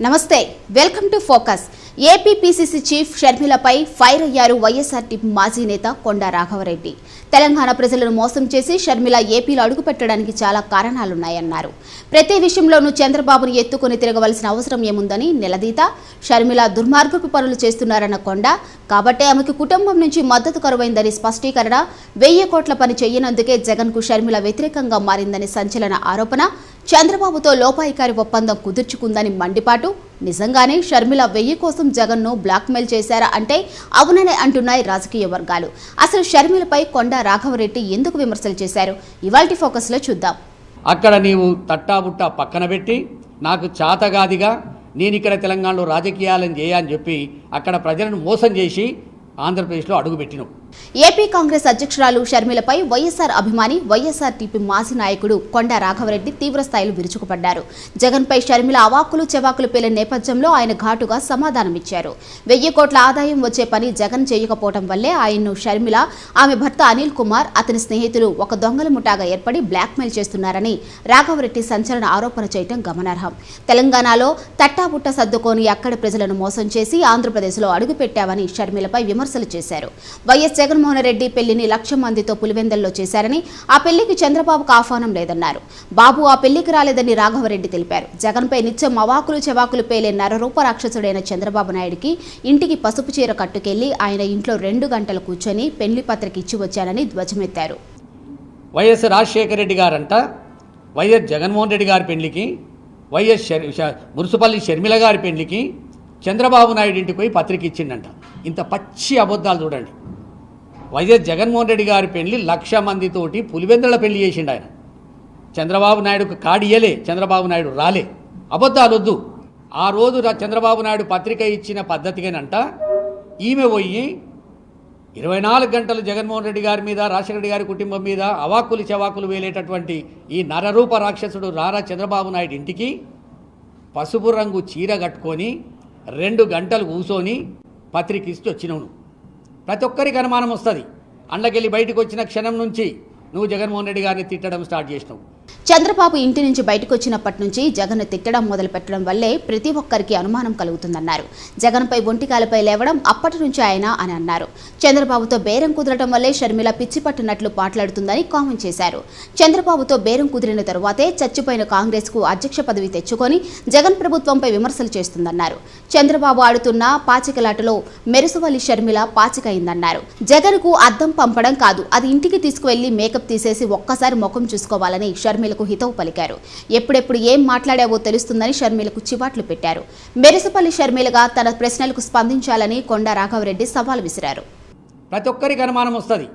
నమస్తే welcome to focus. APPCC chief షర్మిలపై fire అయ్యారు YSRT మాజీ నేత కొండా రాఘవరెడ్డి. తెలంగాణ ప్రజలను మోసం చేసి షర్మిల ఏపీలో అడుగుపెట్టడానికి చాలా కారణాలున్నాయన్నారు. ప్రతి విషయంలోనూ చంద్రబాబును ఎత్తుకుని తిరగవలసిన అవసరం ఏముందని నిలదీత షర్మిల దుర్మార్గపు పనులు చేస్తున్నారన్న కొండ కాబట్టే ఆమెకు కుటుంబం నుంచి మద్దతు కరువైందని స్పష్టీకరణ వెయ్యి కోట్ల పని చేయనందుకే జగన్కు షర్మిల వ్యతిరేకంగా మారిందని సంచలన ఆరోపణ చంద్రబాబుతో లోపాయికారి ఒప్పందం కుదుర్చుకుందని మండిపాటు నిజంగానే షర్మిల వెయ్యి కోసం జగన్ను బ్లాక్మెయిల్ చేశారా అంటే అవుననే అంటున్నాయి రాజకీయ వర్గాలు. అసలు షర్మిలపై కొండా రాఘవరెడ్డి ఎందుకు విమర్శలు చేశారు? ఇవాల్టి ఫోకస్లో చూద్దాం. అక్కడ నీవు తట్టాబుట్టా పక్కన పెట్టి నాకు చాతగాదిగా నేను ఇక్కడ తెలంగాణలో రాజకీయాలను చేయని చెప్పి అక్కడ ప్రజలను మోసం చేసి ఆంధ్రప్రదేశ్లో అడుగుపెట్టినావు. ఏపీ కాంగ్రెస్ అధ్యక్షురాలు షర్మిలపై వైఎస్ఆర్ అభిమాని వైఎస్ఆర్ టీపీ మాజీ నాయకుడు కొండా రాఘవరెడ్డి తీవ్రస్థాయిలో విరుచుకుపడ్డారు. జగన్పై షర్మిల అవాకులు చెవాకులు పేలిన నేపథ్యంలో ఆయన ఘాటుగా సమాధానమిచ్చారు. వెయ్యి కోట్ల ఆదాయం వచ్చే పని జగన్ చేయకపోవడం వల్లే ఆయన్ను షర్మిల ఆమె భర్త అనిల్ కుమార్ అతని స్నేహితులు ఒక దొంగల ముఠాగా ఏర్పడి బ్లాక్మెయిల్ చేస్తున్నారని రాఘవరెడ్డి సంచలన ఆరోపణ చేయడం గమనార్హం. తెలంగాణలో తట్టాబుట్ట సర్దుకొని అక్కడి ప్రజలను మోసం చేసి ఆంధ్రప్రదేశ్లో అడుగుపెట్టావని షర్మిలపై విమర్శలు చేశారు. వైఎస్ జగన్మోహన్ రెడ్డి పెళ్ళిని లక్ష మందితో పులివెందల్లో చేశారని ఆ పెళ్ళికి చంద్రబాబుకు ఆహ్వానం లేదన్నారు. బాబు ఆ పెళ్ళికి రాలేదని రాఘవరెడ్డి తెలిపారు. జగన్పై నిత్యం అవాకులు చెవాకులు పేలే నరరూప రాక్షసుడైన చంద్రబాబు నాయుడికి ఇంటికి పసుపు చీర కట్టుకెళ్ళి ఆయన ఇంట్లో రెండు గంటలు కూర్చొని పెళ్ళి పత్రిక ఇచ్చి వచ్చానని ధ్వజమెత్తారు. వైఎస్ రాజశేఖర రెడ్డి గారంట వైఎస్ జగన్మోహన్ రెడ్డి గారి పెళ్ళికి వైఎస్ మున్సిపల్లి మురుసుపల్లి షర్మిల గారి పెళ్ళికి చంద్రబాబు నాయుడు ఇంటికి పోయి పత్రిక ఇచ్చిండంట. ఇంత పచ్చి అబద్ధాలు చూడండి. వైఎస్ జగన్మోహన్ రెడ్డి గారి పెళ్ళి లక్ష మందితోటి పులివెందుల పెళ్ళి చేసిండు ఆయన. చంద్రబాబు నాయుడుకు కాడియలే చంద్రబాబు నాయుడు రాలే. అబద్ధాలు వద్దు ఆ రోజు చంద్రబాబు నాయుడు పత్రిక ఇచ్చిన పద్ధతిగానంట ఈమె పోయి ఇరవై నాలుగు గంటలు జగన్మోహన్ రెడ్డి గారి మీద రాజశేఖర రెడ్డి గారి కుటుంబం మీద అవాక్కులు చెవాకులు వేలేటటువంటి ఈ నరరూప రాక్షసుడు రారా చంద్రబాబు నాయుడు ఇంటికి పసుపు రంగు చీర కట్టుకొని రెండు గంటలు కూసోని పత్రిక ఇచ్చి వచ్చినవును ప్రతి ఒక్కరికి అనుమానం వస్తుంది. అండ్లకెళ్ళి బయటకు వచ్చిన క్షణం నుంచి నువ్వు జగన్మోహన్ రెడ్డి గారిని తిట్టడం స్టార్ట్ చేసినావు. చంద్రబాబు ఇంటి నుంచి బయటకు వచ్చినప్పటి నుంచి జగన్ తిట్టడం మొదలు పెట్టడం వల్లే ప్రతి ఒక్కరికి అనుమానం కలుగుతుందన్నారు. జగన్పై ఒంటికాలపై లేవడం అప్పటి నుంచి ఆయన అని అన్నారు. చంద్రబాబుతో బేరం కుదరడం వల్లే షర్మిల పిచ్చి పట్టినట్లు మాట్లాడుతుందని కామెంట్ చేశారు. చంద్రబాబుతో బేరం కుదిరిన తరువాతే చచ్చిపోయిన కాంగ్రెస్కు అధ్యక్ష పదవి తెచ్చుకొని జగన్ ప్రభుత్వంపై విమర్శలు చేస్తుందన్నారు. చంద్రబాబు ఆడుతున్న పాచికలాటలో మెరుసవల్లి షర్మిల పాచికైందన్నారు. జగన్కు అద్దం పంపడం కాదు అది ఇంటికి తీసుకువెళ్ళి మేకప్ తీసేసి ఒక్కసారి ముఖం చూసుకోవాలని షర్మిల షర్మిలకు హితవు పలికారు. ఎప్పుడెప్పుడు ఏం మాట్లాడావో తెలుస్తుందని షర్మిలకు చివాట్లు పెట్టారు. మెరుసపల్లి షర్మిలగా తన ప్రశ్నలకు స్పందించాలని కొండా రాఘవరెడ్డి సవాల్ విసిరారు. ప్రతి ఒక్కరికి అనుమానం వస్తుంది.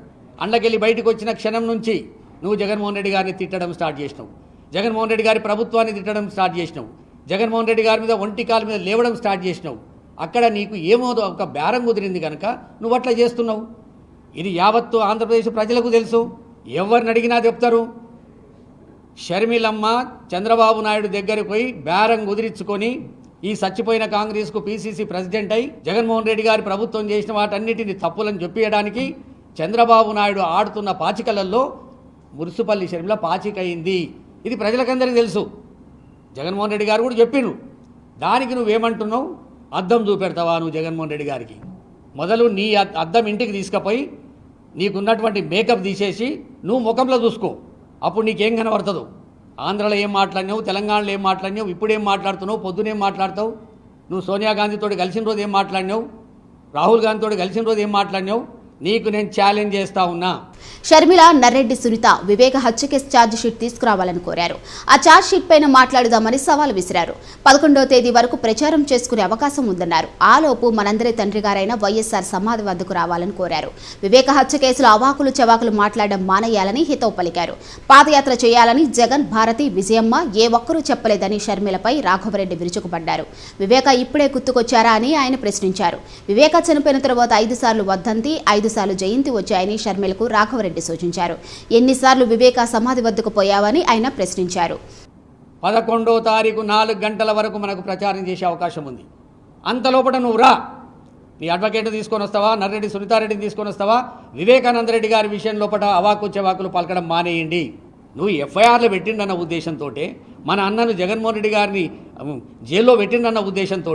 అండకెళ్ళి బయటకు వచ్చిన క్షణం నుంచి నువ్వు జగన్మోహన్ రెడ్డి గారిని తిట్టడం స్టార్ట్ చేసినావు. జగన్మోహన్ రెడ్డి గారి ప్రభుత్వాన్ని తిట్టడం స్టార్ట్ చేసినావు. జగన్మోహన్ రెడ్డి గారి మీద ఒంటి కాలు మీద లేవడం స్టార్ట్ చేసినావు. అక్కడ నీకు ఏమో ఒక బేరం కుదిరింది కనుక నువ్వు అట్లా చేస్తున్నావు. ఇది యావత్తు ఆంధ్రప్రదేశ్ ప్రజలకు తెలుసు. ఎవరిని అడిగినా చెప్తారు. షర్మిలమ్మ చంద్రబాబు నాయుడు దగ్గరికి పోయి బేరం కుదిరించుకొని ఈ చచ్చిపోయిన కాంగ్రెస్కు పీసీసీ ప్రెసిడెంట్ అయి జగన్మోహన్ రెడ్డి గారి ప్రభుత్వం చేసిన వాటన్నిటిని తప్పులను చెప్పియడానికి చంద్రబాబు నాయుడు ఆడుతున్న పాచికలలో మురుసుపల్లి షర్మిల పాచిక అయింది ఇది ప్రజలకందరికీ తెలుసు. జగన్మోహన్ రెడ్డి గారు కూడా చెప్పిండ్రు దానికి నువ్వేమంటున్నావు? అద్దం చూపెడతావా నువ్వు జగన్మోహన్ రెడ్డి గారికి? మొదలు నీ అద్- అద్దం ఇంటికి తీసుకుపోయి నీకున్నటువంటి మేకప్ తీసేసి నువ్వు ముఖంలో చూసుకో. అప్పుడు నీకేం కనబడుతుందో? ఆంధ్రలో ఏం మాట్లాడినావు? తెలంగాణలో ఏం మాట్లాడినావు? ఇప్పుడేం మాట్లాడుతున్నావు? పొద్దునేం మాట్లాడతావు? నువ్వు సోనియా గాంధీతో కలిసిన రోజు ఏం మాట్లాడినావు? రాహుల్ గాంధీతో కలిసిన రోజు ఏం మాట్లాడినావు? నీకు నేను ఛాలెంజ్ చేస్తా ఉన్నా. షర్మిల నర్రెడ్డి సునీత వివేక హత్య కేసు ఛార్జ్ షీట్ తీసుకురావాలని కోరారు. ఆ ఛార్జ్ షీట్ పైన మాట్లాడుదామని సవాల్ విసిరారు. పదకొండవ తేదీ వరకు ప్రచారం చేసుకునే అవకాశం ఉందన్నారు. ఆలోపు మనందరి తండ్రి గారైన వైఎస్ఆర్ సమాధి వద్దకు రావాలని కోరారు. వివేక హత్య కేసులో అవాకులు చవాకులు మాట్లాడడం మానేయాలని హితవు పలికారు. పాదయాత్ర చేయాలని జగన్ భారతి విజయమ్మ ఏ ఒక్కరూ చెప్పలేదని షర్మిలపై రాఘవరెడ్డి విరుచుకుపడ్డారు. వివేక ఇప్పుడే గుర్తుకొచ్చారా అని ఆయన ప్రశ్నించారు. వివేక చనిపోయిన తర్వాత ఐదు సార్లు వద్దంతి ఐదు ఐదుసార్లు జయంతి వచ్చాయని షర్మిలకు రాఘవరెడ్డి సూచించారు. ఎన్నిసార్లు వివేక సమాధి వద్దకు పోయావని ఆయన ప్రశ్నించారు. పదకొండో తారీఖు నాలుగు గంటల వరకు మనకు ప్రచారం చేసే అవకాశం ఉంది. అంతలోపట నువ్వు రా. నీ అడ్వకేట్ తీసుకొని వస్తావా? నర్రెడ్డి సునీతారెడ్డిని తీసుకొని వస్తావా? వివేకానంద రెడ్డి గారి విషయం లోపల అవాకు చెవాకులు పలకడం మానేయండి. నువ్వు ఎఫ్ఐఆర్లు పెట్టిండన్న ఉద్దేశంతో మన అన్నను జగన్మోహన్ రెడ్డి గారిని జైల్లో పెట్టిండన్న ఉద్దేశంతో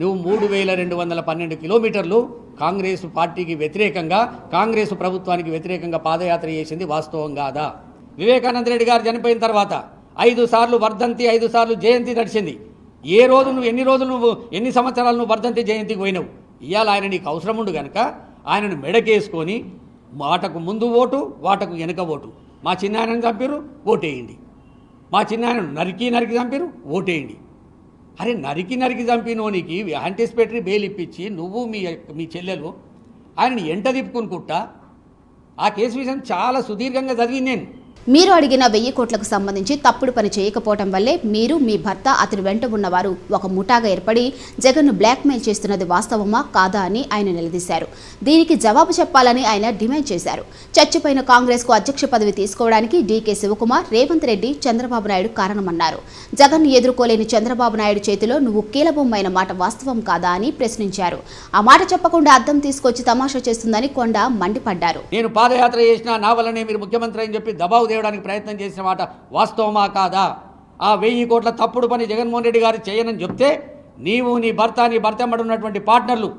నువ్వు మూడు వేల రెండు వందల పన్నెండు కిలోమీటర్లు కాంగ్రెస్ పార్టీకి వ్యతిరేకంగా కాంగ్రెస్ ప్రభుత్వానికి వ్యతిరేకంగా పాదయాత్ర చేసింది వాస్తవం కాదా? వివేకానంద రెడ్డి గారు చనిపోయిన తర్వాత ఐదు సార్లు వర్ధంతి ఐదు సార్లు జయంతి నడిచింది. ఏ రోజు నువ్వు ఎన్ని రోజులు నువ్వు ఎన్ని సంవత్సరాలు నువ్వు వర్ధంతి జయంతికి పోయినావు? ఇవాళ ఆయన నీకు అవసరం ఉండు కనుక ఆయనను మెడకేసుకొని వాటకు ముందు ఓటు వాటకు వెనుక ఓటు. మా చిన్నాయనని చంపారు ఓటేయండి. మా చిన్నాయన నరికి నరికి చంపారు ఓటేయండి. అరే నరికి నరికి చంపినోనికి యాంటిసిపేటరీ బెయిల్ ఇప్పించి నువ్వు మీ మీ చెల్లెలు ఆయనని ఎంట తిప్పుకుని కుట్ట. ఆ కేసు విషయం చాలా సుదీర్ఘంగా చదివింది నేను. మీరు అడిగిన వెయ్యి కోట్లకు సంబంధించి తప్పుడు పని చేయకపోవటం వల్లే మీరు మీ భర్త అతని వెంట ఉన్నవారు ఒక ముఠాగా ఏర్పడి జగన్ను బ్లాక్మెయిల్ చేస్తున్నది వాస్తవమా కాదా అని ఆయన నిలదీశారు. దీనికి జవాబు చెప్పాలని ఆయన డిమాండ్ చేశారు. చచ్చిపోయిన కాంగ్రెస్కు అధ్యక్ష పదవి తీసుకోవడానికి డీకే శివకుమార్ రేవంత్ రెడ్డి చంద్రబాబు నాయుడు కారణమన్నారు. జగన్ను ఎదుర్కోలేని చంద్రబాబు నాయుడు చేతిలో నువ్వు కీలబొమ్మైన మాట వాస్తవం కాదా అని ప్రశ్నించారు. ఆ మాట చెప్పకుండా అర్థం తీసుకొచ్చి తమాషా చేస్తుందని కొండ మండిపడ్డారు. నేను పాదయాత్ర చేసిన నా వల్లనే మీరు ముఖ్యమంత్రి అని చెప్పి దబావు తేవడానికి ప్రయత్నం చేసిన మాట వాస్తవమా కాదా? ఆ వెయ్యి కోట్ల తప్పుడు పని జగన్మోహన్ రెడ్డి గారు చేయనని చెప్తే నీవు నీ భర్త నీ భర్త ఉన్నటువంటి పార్ట్నర్లు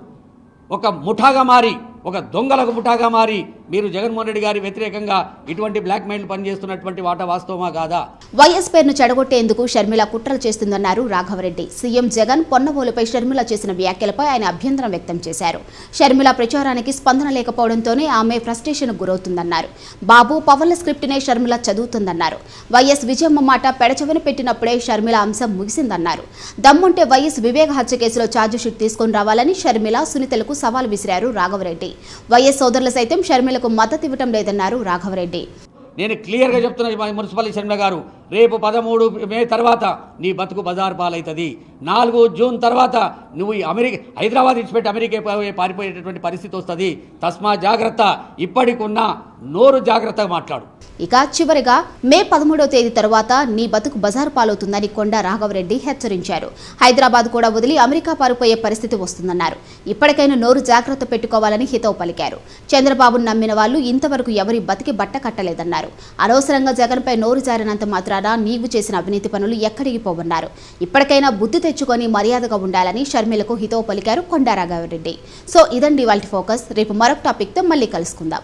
ఒక ముఠాగా మారి ఒక దొంగలకు ముఠాగా మారి మీరు జగన్మోహన్ రెడ్డి గారి వ్యతిరేకంగా ఇటువంటి బ్లాక్మెయిల్ పనిచేస్తున్నటువంటి వాట వాస్తవమా కాదా? వైఎస్ పేరును చెడగొట్టేందుకు షర్మిల కుట్రలు చేస్తుందన్నారు రాఘవరెడ్డి. సీఎం జగన్ పొన్నబోలుపై షర్మిల చేసిన వ్యాఖ్యలపై ఆయన అభ్యంతరం వ్యక్తం చేశారు. షర్మిల ప్రచారానికి స్పందన లేకపోవడంతోనే ఆమె ఫ్రస్ట్రేషన్ గురవుతుందన్నారు. బాబు పవన్ల స్క్రిప్ట్నే షర్మిల చదువుతుందన్నారు. వైఎస్ విజయమ్మ మాట పెడచవన పెట్టినప్పుడే షర్మిల అంశం ముగిసిందన్నారు. దమ్ముంటే వైఎస్ వివేక హత్య కేసులో ఛార్జిషీట్ తీసుకొని రావాలని షర్మిల సునీతలకు సవాల్ విసిరారు రాఘవరెడ్డి. వైఎస్ సోదరులు సైతం షర్మిల మద్దతు ఇవ్వటం లేదన్నారు రాఘవరెడ్డి. నేను క్లియర్గా చెప్తున్నా మా మున్సిపల్ గారు రేపు పదమూడు మే తర్వాత నీ బతుకు బజార్ పాలవుతుంది నాలుగు జూన్ తర్వాత నువ్వు అమెరికా హైదరాబాద్ ఇచ్చిపెట్టి అమెరికా పోయి పారిపోయేటటువంటి పరిస్థితి వస్తుంది. తస్మా జాగ్రత్త ఇప్పటికున్న నోరు జాగ్రత్తగా మాట్లాడు. ఇక చివరిగా మే పదమూడవ తేదీ తర్వాత నీ బతుకు బజారు పాలవుతుందని కొండ రాఘవరెడ్డి హెచ్చరించారు. హైదరాబాద్ కూడా వదిలి అమెరికా పారిపోయే పరిస్థితి వస్తుందన్నారు. ఇప్పటికైనా నోరు జాగ్రత్త పెట్టుకోవాలని హితవు పలికారు. చంద్రబాబును నమ్మిన వాళ్ళు ఇంతవరకు ఎవరి బతికి బట్ట కట్టలేదన్నారు. అనవసరంగా జగన్పై నోరు జారినంత మాత్రాన నీవు చేసిన అవినీతి పనులు ఎక్కడికి పోవన్నారు. ఇప్పటికైనా బుద్ధి తెచ్చుకొని మర్యాదగా ఉండాలని షర్మిలకు హితవు పలికారు కొండా రాఘవరెడ్డి సో ఇదండి వాళ్ళ ఫోకస్. రేపు మరొక టాపిక్తో మళ్ళీ కలుసుకుందాం.